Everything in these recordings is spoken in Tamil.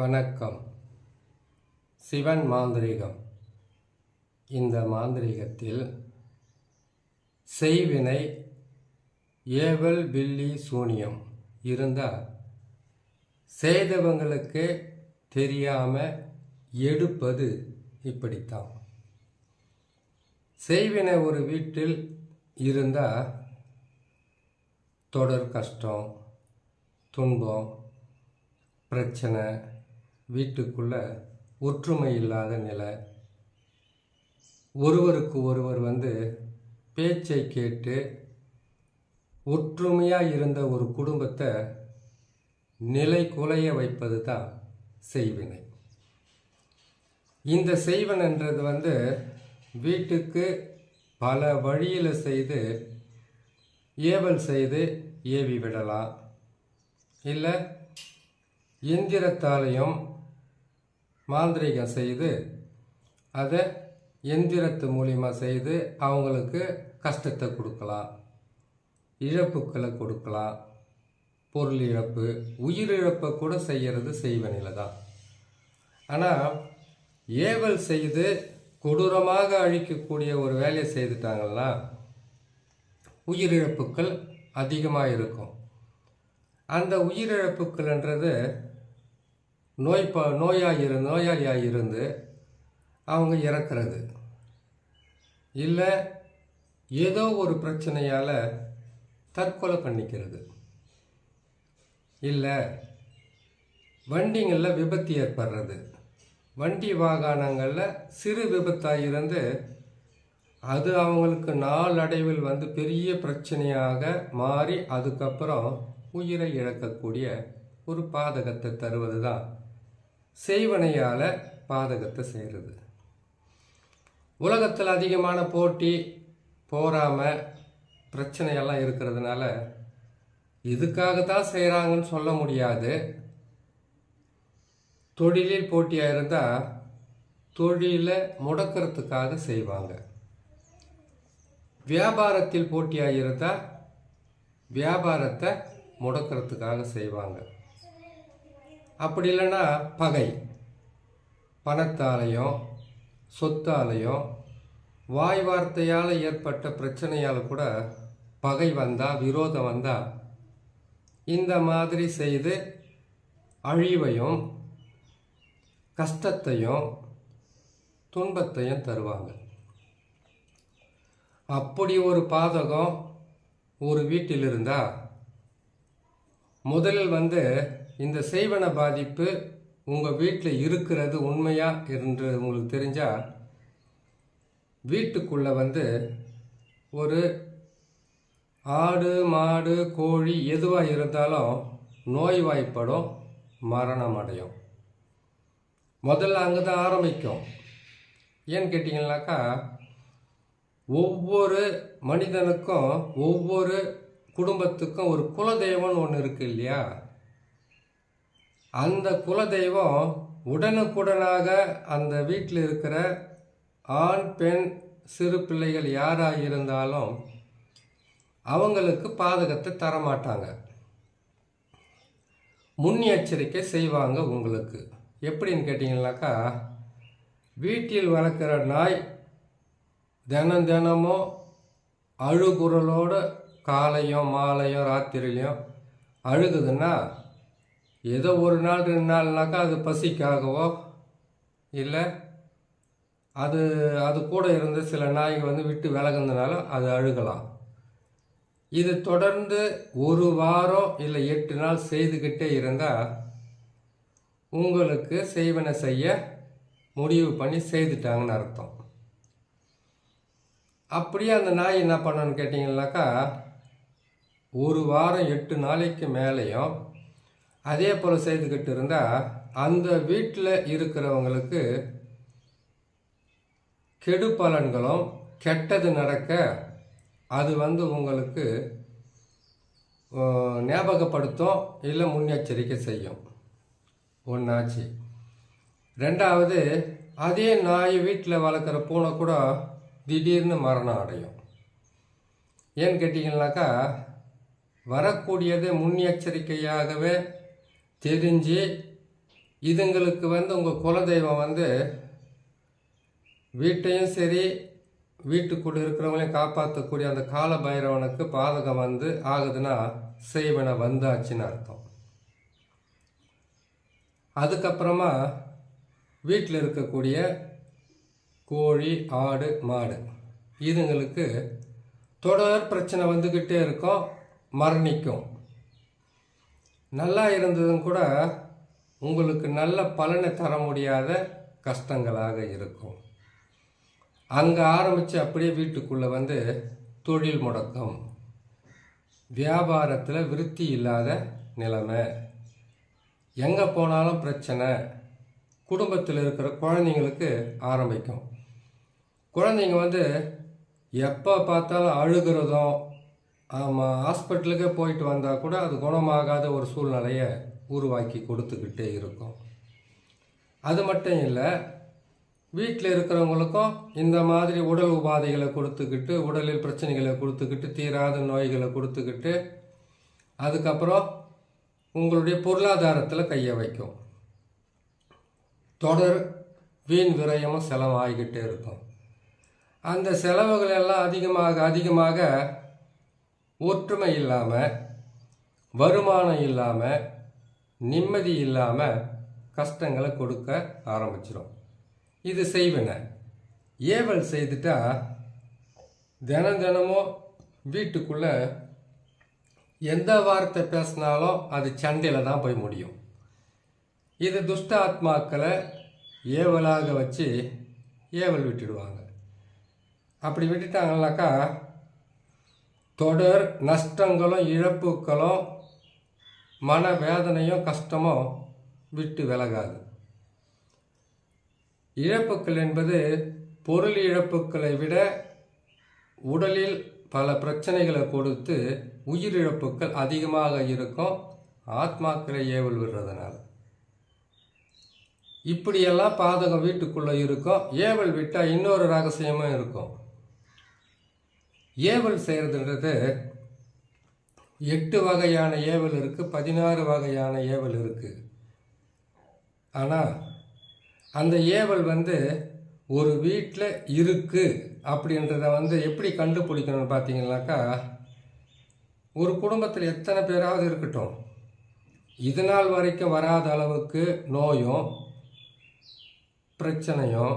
வணக்கம். சிவன் மாந்திரிகம். இந்த மாந்திரீகத்தில் செய்வினை ஏவல் பில்லி சூனியம் இருந்தால் செய்தவங்களுக்கு தெரியாமல் எடுப்பது இப்படித்தான். செய்வினை ஒரு வீட்டில் இருந்தால் தொடர் கஷ்டம் துன்பம் பிரச்சனை வீட்டுக்குள்ள ஒற்றுமை இல்லாத நிலை. ஒருவருக்கு ஒருவர் வந்து பேச்சை கேட்டு ஒற்றுமையாக இருந்த ஒரு குடும்பத்தை நிலை குலைய வைப்பது தான் செய்வினை. இந்த செய்வனன்றது வந்து வீட்டுக்கு பல வழியில் செய்து ஏவல் செய்து ஏவி விடலாம். இல்லை எந்திரத்தாலையும் மாந்திரீகம் செய்து அதை எந்திரத்து மூலியமாக செய்து அவங்களுக்கு கஷ்டத்தை கொடுக்கலாம். இழப்புக்களை கொடுக்கலாம். பொருள் இழப்பு உயிரிழப்பை கூட செய்கிறது செய்வனில தான். ஆனால் ஏவல் செய்து கொடூரமாக அழிக்கக்கூடிய ஒரு வேலையை செய்துட்டாங்கன்னா உயிரிழப்புக்கள் அதிகமாக இருக்கும். அந்த உயிரிழப்புக்கள்ன்றது நோய் ப நோயாக இரு நோயாளியாக இருந்து அவங்க இறக்கிறது. இல்லை ஏதோ ஒரு பிரச்சனையால் தற்கொலை பண்ணிக்கிறது. இல்லை வண்டிங்களில் விபத்து ஏற்படுறது. வண்டி வாகனங்களில் சிறு விபத்தாக இருந்து அது அவங்களுக்கு நாளடைவில் வந்து பெரிய பிரச்சனையாக மாறி அதுக்கப்புறம் உயிரை இழக்கக்கூடிய ஒரு பாதகத்தை தருவது தான் செய்வனையால் பாதகத்தை செய்கிறது உலகத்தில் அதிகமான போட்டி போராமல் பிரச்சனையெல்லாம் இருக்கிறதுனால இதுக்காக தான் செய்கிறாங்கன்னு சொல்ல முடியாது. தொழிலில் போட்டியாக இருந்தால் தொழிலை முடக்கிறதுக்காக செய்வாங்க. வியாபாரத்தில் போட்டியாக இருந்தால் வியாபாரத்தை முடக்கிறதுக்காக செய்வாங்க. அப்படி இல்லைன்னா பகை. பணத்தாலையும் சொத்தாலையும் வாய் வார்த்தையால் ஏற்பட்ட பிரச்சனையால் கூட பகை வந்தால் விரோதம் வந்தால் இந்த மாதிரி செய்து அழிவையும் கஷ்டத்தையும் துன்பத்தையும் தருவாங்க. அப்படி ஒரு பாதகம் ஒரு வீட்டில் இருந்தால் முதலில் வந்து இந்த செய்வன பாதிப்பு உங்கள் வீட்டில் இருக்கிறது உண்மையாக என்று உங்களுக்கு தெரிஞ்சால் வீட்டுக்குள்ளே வந்து ஒரு ஆடு மாடு கோழி எதுவாக இருந்தாலும் நோய்வாய்ப்படும் மரணம் அடையும். முதல்ல அங்கே தான் ஆரம்பிக்கும். ஏன்னு கேட்டிங்கனாக்கா ஒவ்வொரு மனிதனுக்கும் ஒவ்வொரு குடும்பத்துக்கும் ஒரு குலதெய்வம்னு ஒன்று இருக்குது இல்லையா? அந்த குலதெய்வம் உடனுக்குடனாக அந்த வீட்டில் இருக்கிற ஆண் பெண் சிறு பிள்ளைகள் யாராக இருந்தாலும் அவங்களுக்கு பாதகத்தை தரமாட்டாங்க. முன் எச்சரிக்கை செய்வாங்க உங்களுக்கு. எப்படின்னு கேட்டிங்கனாக்கா வீட்டில் வளர்க்குற நாய் தினம் தினமும் அழுகுரலோட காலையும் மாலையும் ராத்திரிலையும் அழுகுதுன்னா ஏதோ ஒரு நாள் ரெண்டு நாள்னாக்கா அது பசிக்காகவோ இல்லை அது அது கூட இருந்த சில நாய்கள் வந்து விட்டு விலகுனதுனால அது அழுகலாம். இது தொடர்ந்து ஒரு வாரம் இல்லை எட்டு நாள் செய்துக்கிட்டே இருந்தால் உங்களுக்கு செய்வனை செய்ய முடிவு பண்ணி செய்துட்டாங்கன்னு அர்த்தம். அப்படியே அந்த நாய் என்ன பண்ணணும்னு கேட்டிங்கனாக்கா ஒரு வாரம் எட்டு நாளைக்கு மேலேயும் அதே போல் செய்துக்கிட்டு இருந்தால் அந்த வீட்டில் இருக்கிறவங்களுக்கு கெடு பலன்களும் கெட்டது நடக்க அது வந்து உங்களுக்கு ஞாபகப்படுத்தும் இல்லை முன்னெச்சரிக்கை செய்யும். ஒன்றாச்சு ரெண்டாவது அதே நாய் வீட்டில் வளர்க்குற பூனை கூட திடீர்னு மரணம் அடையும். ஏன்னு கேட்டிங்கனாக்கா வரக்கூடியது முன்னெச்சரிக்கையாகவே தெரிஞ்சு இதுங்களுக்கு வந்து உங்கள் குலதெய்வம் வந்து வீட்டையும் சரி வீட்டுக்குள்ளே இருக்கிறவங்களையும் காப்பாற்றக்கூடிய அந்த கால பைரவனுக்கு பாதகம் வந்து ஆகுதுன்னா செய்வன வந்தாச்சுன்னு அர்த்தம். அதுக்கப்புறமா வீட்டில் இருக்கக்கூடிய கோழி ஆடு மாடு இதுங்களுக்கு தொடர் பிரச்சனை வந்துக்கிட்டே இருக்கும் மரணிக்கும். நல்லா இருந்ததும் கூட உங்களுக்கு நல்ல பலனை தர முடியாத கஷ்டங்களாக இருக்கும். அங்கே ஆரம்பித்து அப்படியே வீட்டுக்குள்ளே வந்து தொழில் முடக்கம் வியாபாரத்தில் விருத்தி இல்லாத நிலைமை எங்கே போனாலும் பிரச்சனை குடும்பத்தில் இருக்கிற குழந்தைங்களுக்கு ஆரம்பிக்கும். குழந்தைங்க வந்து எப்போ பார்த்தாலும் அழுகிறதும் ஆமாம் ஹாஸ்பிட்டலுக்கே போயிட்டு வந்தால் கூட அது குணமாகாத ஒரு சூழ்நிலையை உருவாக்கி கொடுத்துக்கிட்டே இருக்கும். அது மட்டும் இல்லை வீட்டில் இருக்கிறவங்களுக்கும் இந்த மாதிரி உடல் உபாதைகளை கொடுத்துக்கிட்டு உடலில் பிரச்சனைகளை கொடுத்துக்கிட்டு தீராத நோய்களை கொடுத்துக்கிட்டு அதுக்கப்புறம் உங்களுடைய பொருளாதாரத்தில் கையை வைக்கும். தொடர் வீண் விரயமும் செலவாகிக்கிட்டே இருக்கும். அந்த செலவுகள் எல்லாம் அதிகமாக அதிகமாக ஒற்றுமை இல்லாமல் வருமானம் இல்லாமல் நிம்மதி இல்லாமல் கஷ்டங்களை கொடுக்க ஆரம்பிச்சிடும் இது செய்வன. ஏவல் செய்துட்டா தினம் தினமும் வீட்டுக்குள்ளே எந்த வார்த்தை பேசினாலும் அது சண்டையில் தான் போய் முடியும். இது துஷ்ட ஆத்மாக்களை ஏவலாக வச்சு ஏவல் விட்டுடுவாங்க. அப்படி விட்டுட்டாங்கனாக்கா தொடர் நஷ்டங்களும் இழப்புகளும் மன வேதனையும் கஷ்டமும் விட்டு விலகாது. இழப்புக்கள் என்பது பொருள் இழப்புக்களை விட உடலில் பல பிரச்சனைகளை கொடுத்து உயிரிழப்புகள் அதிகமாக இருக்கும். ஆத்மாக்களை ஏவல் விடுறதுனால இப்படியெல்லாம் பாதகம் வீட்டுக்குள்ளே இருக்கும். ஏவல் விட்டால் இன்னொரு ரகசியமும் இருக்கும். ஏவல் செய்கிறதுன்றது எட்டு வகையான ஏவல் இருக்குது பதினாறு வகையான ஏவல் இருக்குது ஆனால் அந்த ஏவல் வந்து ஒரு வீட்டில் இருக்குது அப்படின்றத வந்து எப்படி கண்டுபிடிக்கணும்னு பார்த்தீங்கன்னாக்கா ஒரு குடும்பத்தில் எத்தனை பேராவது இருக்கட்டும். இது நாள் வரைக்கும் வராத அளவுக்கு நோயும் பிரச்சனையும்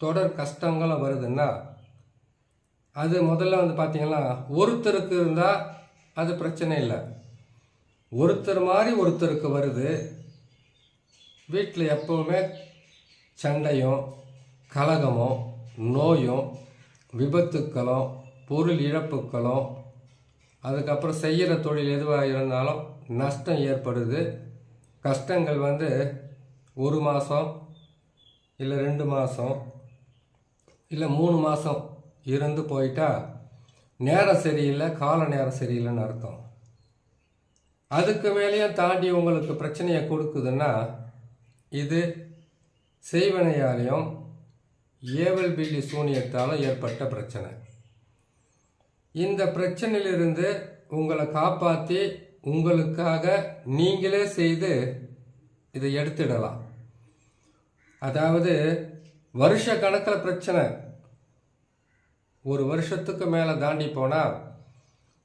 தொடர் கஷ்டங்களும் வருதுன்னா அது முதல்ல வந்து பார்த்தீங்கன்னா ஒருத்தருக்கு இருந்தால் அது பிரச்சனை இல்லை. ஒருத்தர் மாதிரி ஒருத்தருக்கு வருது. வீட்டில் எப்போவுமே சண்டையும் கலகமும் நோயும் விபத்துக்களும் பொருள் இழப்புக்களும் அதுக்கப்புறம் செய்கிற தொழில் எதுவாக இருந்தாலும் நஷ்டம் ஏற்படுது. கஷ்டங்கள் வந்து ஒரு மாதம் இல்லை ரெண்டு மாதம் இல்லை மூணு மாதம் இருந்து போயிட்டா நேரம் சரியில்லை கால நேரம் சரியில்லைன்னு அர்த்தம். அதுக்கு மேலேயும் தாண்டி உங்களுக்கு பிரச்சனையை கொடுக்குதுன்னா இது செய்வனையாலையும் ஏவல் பில்லி சூனியத்தாலும் ஏற்பட்ட பிரச்சனை. இந்த பிரச்சனையிலிருந்து உங்களை காப்பாற்றி உங்களுக்காக நீங்களே செய்து இதை எடுத்துடலாம். அதாவது வருஷ கணக்கில் பிரச்சனை. ஒரு வருஷத்துக்கு மேலே தாண்டி போனால்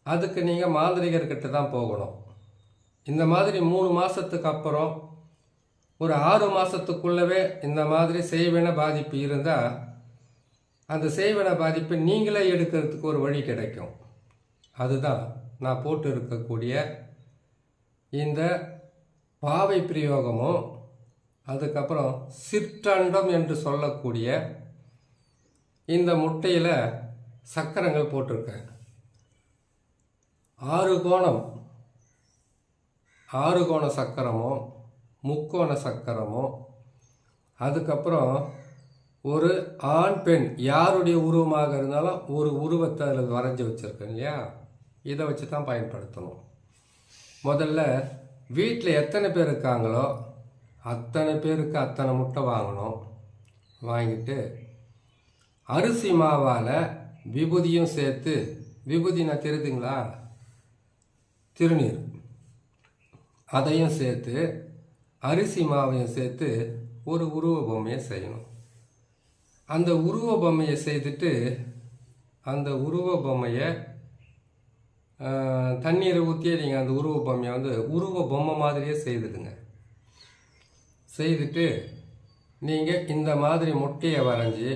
அதுக்கு நீங்கள் மாந்திரிகர்கிட்ட தான் போகணும். இந்த மாதிரி மூணு மாதத்துக்கு அப்புறம் ஒரு ஆறு மாதத்துக்குள்ளவே இந்த மாதிரி செய்வின பாதிப்பு இருந்தால் அந்த செய்வின பாதிப்பை நீங்களே எடுக்கிறதுக்கு ஒரு வழி கிடைக்கும். அதுதான் நான் போட்டு இருக்கக்கூடிய இந்த பாவை பிரயோகமும் அதுக்கப்புறம் சிற்றண்டம் என்று சொல்லக்கூடிய இந்த முட்டையில் சக்கரங்கள் போட்டிருக்கேன் ஆறு கோணம். ஆறு கோண சக்கரமும் முக்கோண சக்கரமும் அதுக்கப்புறம் ஒரு ஆண் பெண் யாருடைய உருவமாக இருந்தாலும் ஒரு உருவத்தை அதில் வரைஞ்சி வச்சுருக்கேன் இல்லையா? இதை வச்சு தான் பயன்படுத்தணும். முதல்ல வீட்டில் எத்தனை பேர் இருக்காங்களோ அத்தனை பேருக்கு அத்தனை முட்டை வாங்கணும். வாங்கிட்டு அரிசி மாவால் விபூதியும் சேர்த்து விபூதி நான் தெரியுதுங்களா திருநீர். அதையும் சேர்த்து அரிசி மாவையும் சேர்த்து ஒரு உருவ பொம்மையை செய்யணும். அந்த உருவ பொம்மையை செய்துட்டு அந்த உருவ பொம்மையை தண்ணீரை ஊற்றியே நீங்கள் அந்த உருவ பொம்மையை வந்து உருவ பொம்மை மாதிரியே செய்துடுங்க. செய்துட்டு நீங்கள் இந்த மாதிரி முட்டையை வரைஞ்சி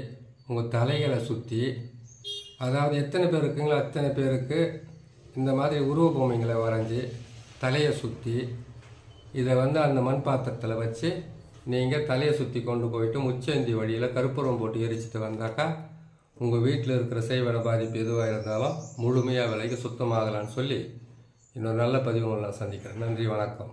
உங்கள் தலைகளை சுற்றி அதாவது எத்தனை பேர் இருக்குங்களோ அத்தனை பேருக்கு இந்த மாதிரி உருவ பொம்மைங்களை வரைஞ்சி தலையை சுற்றி இதை வந்து அந்த மண் பாத்திரத்தில் வச்சு நீங்கள் தலையை சுற்றி கொண்டு போயிட்டு முச்சந்தி வழியில் கருப்புரம் போட்டு எரிச்சிட்டு வந்தாக்கா உங்கள் வீட்டில் இருக்கிற செய்வன பாதிப்பு எதுவாக இருந்தாலும் முழுமையாக விலைக்கு சுத்தமாகலான்னு சொல்லி இன்னொரு நல்ல பதிவு நான் சந்திக்கிறேன். நன்றி வணக்கம்.